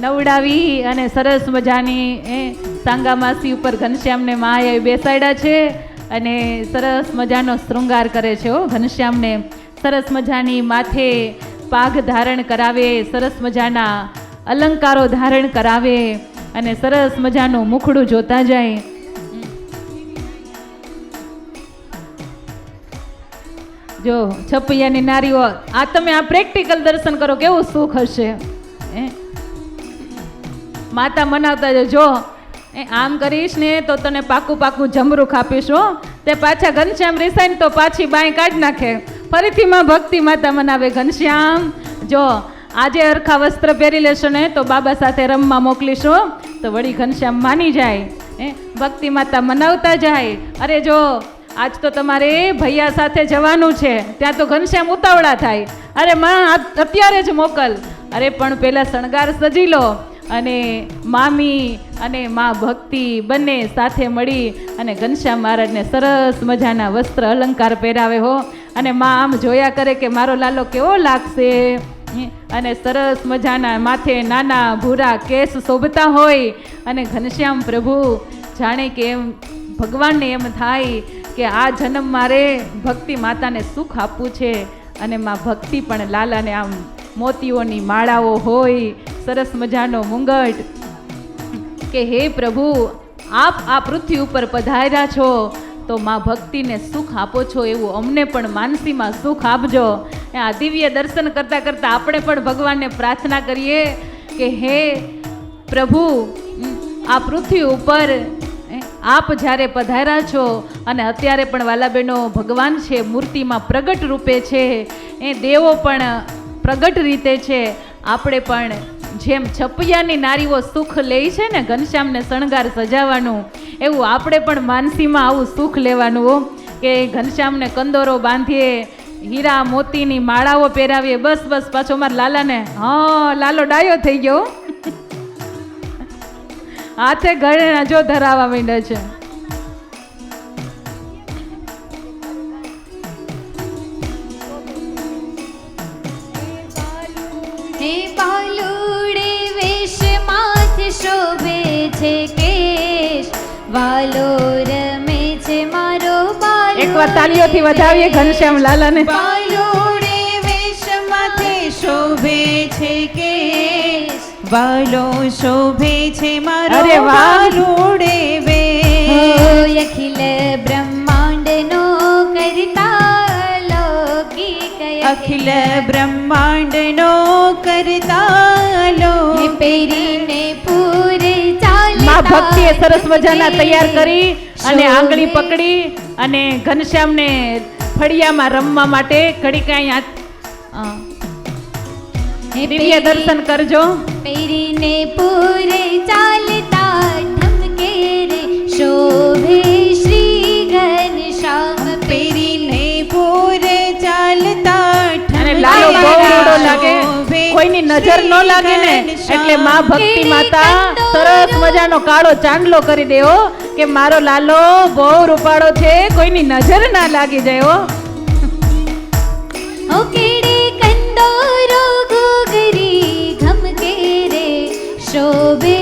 નવડાવી અને સરસ મજાની, એ, સાંગામાસી ઉપર ઘનશ્યામને માએ બેસાડ્યા છે અને સરસ મજાનો શૃંગાર કરે છે હો. ઘનશ્યામને સરસ મજાની માથે પાઘ ધારણ કરાવે, સરસ મજાના અલંકારો ધારણ કરાવે અને સરસ મજાનું મુખડું જોતા જાય. જો છપૈયાની નારીઓ, આ તમે આ પ્રેક્ટિકલ દર્શન કરો, કેવું સુખ હશે? હે? માતા મનાવતા જજો. જો એ આમ કરીશ ને તો તને પાકું પાકું જમરૂખ આપીશ, હો. તે પાછા ઘનશ્યામ રિસાય ને તો પાછી બાય કાઢી નાખે. ફરીથી માં ભક્તિ માતા મનાવે ઘનશ્યામ. જો, આજે અરખા વસ્ત્ર પહેરી લેશો ને તો બાબા સાથે રમવા મોકલીશો તો વળી ઘનશ્યામ માની જાય. એ, ભક્તિ માતા મનાવતા જાય. અરે જો, આજ તો તમારે ભૈયા સાથે જવાનું છે. ત્યાં તો ઘનશ્યામ ઉતાવળા થાય. અરે માં અત્યારે જ મોકલ. અરે પણ પહેલાં શણગાર સજી લો. અને મામી અને મા ભક્તિ બંને સાથે મળી અને ઘનશ્યામ મહારાજને સરસ મજાના વસ્ત્ર અલંકાર પહેરાવે હો. અને મા આમ જોયા કરે કે મારો લાલો કેવો લાગશે. અને સરસ મજાના માથે નાના ભૂરા કેસ શોભતા હોય. અને ઘનશ્યામ પ્રભુ જાણે કે એમ ભગવાનને એમ થાય કે આ જન્મ મારે ભક્તિ માતાને સુખ આપવું છે. અને માં ભક્તિ પણ લાલાને આમ મોતીઓની માળાઓ હોય. સરસ મજાનો મુંગટ. કે હે પ્રભુ, આપ આ પૃથ્વી ઉપર પધાર્યા છો, તો માં ભક્તિને સુખ આપો છો એવું અમને પણ માનસીમાં સુખ આપજો. આ દિવ્ય દર્શન કરતાં કરતાં આપણે પણ ભગવાનને પ્રાર્થના કરીએ કે હે પ્રભુ, આ પૃથ્વી ઉપર આપ જ્યારે પધાર્યા છો, અને અત્યારે પણ વાલાબેનો ભગવાન છે, મૂર્તિમાં પ્રગટ રૂપે છે, એ દેવો પણ પ્રગટ રીતે છે, આપણે પણ જેમ છપૈયાની નારીઓ સુખ લે છે ને ઘનશ્યામને શણગાર સજાવવાનું, એવું આપણે પણ માનસીમાં આવું સુખ લેવાનું હો. કે ઘનશ્યામને કંદોરો બાંધીએ, હીરા મોતીની માળાઓ પહેરાવીએ, બસ બસ, પાછો મારા લાલાને, હા, લાલો ડાયો થઈ ગયો. હાથે ઘરેણા જો ધરાવા માંડે છે. વાલો રમે છે મારો બાલો. એકવાર તાળીઓથી વધાવીએ ઘનશ્યામ લાલાને બાલોડે વેશમાંથી માથે શોભે છે કે વાલો શોભે છે મારો અરે વાહ. બાલોડે હો અખિલ બ્રહ્માંડનો કરતા અખિલ બ્રહ્માંડનો માં ભક્તિએ સરસ મજાના તૈયાર કરી અને આંગળી પકડી અને ઘનશ્યામને ફળિયામાં રમવા માટે ઘડી કાંઈ આ અ, હે દિવ્ય દર્શન કરજો. પેરીને પૂરે ચાલતા કોઈની નજર ન લાગે ને એટલે માં ભક્તિ માતા સરસ મજાનો કાળો ચાંદલો કરી દેવો કે મારો લાલો બહુ રૂપાળો છે કોઈની નજર ના લાગી જાય હો. ઓ કેડે કંદોરો ગોગરી ધમકે રે શોભે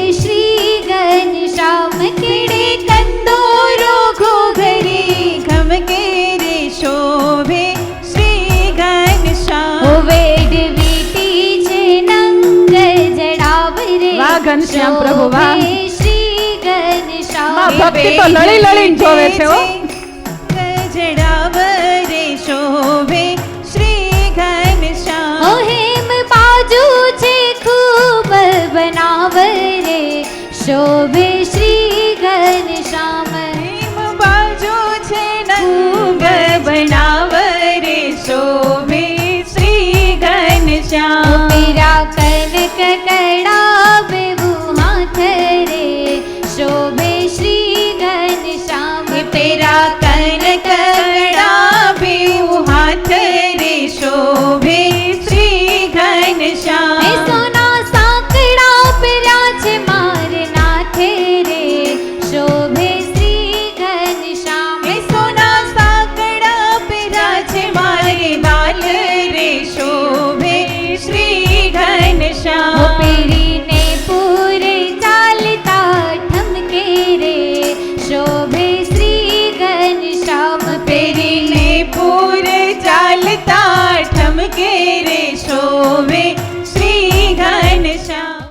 શ્યામ પ્રભુ વાહ શ્રી ઘનશ્યામ ભક્તિ તો લળી લળીને જોવે છે હો. શોભે શ્રી ઘન શ્યામ હિમ બાજો છે ખૂબ બનાવ રે શોભે શ્રી ઘન શ્યામ plata.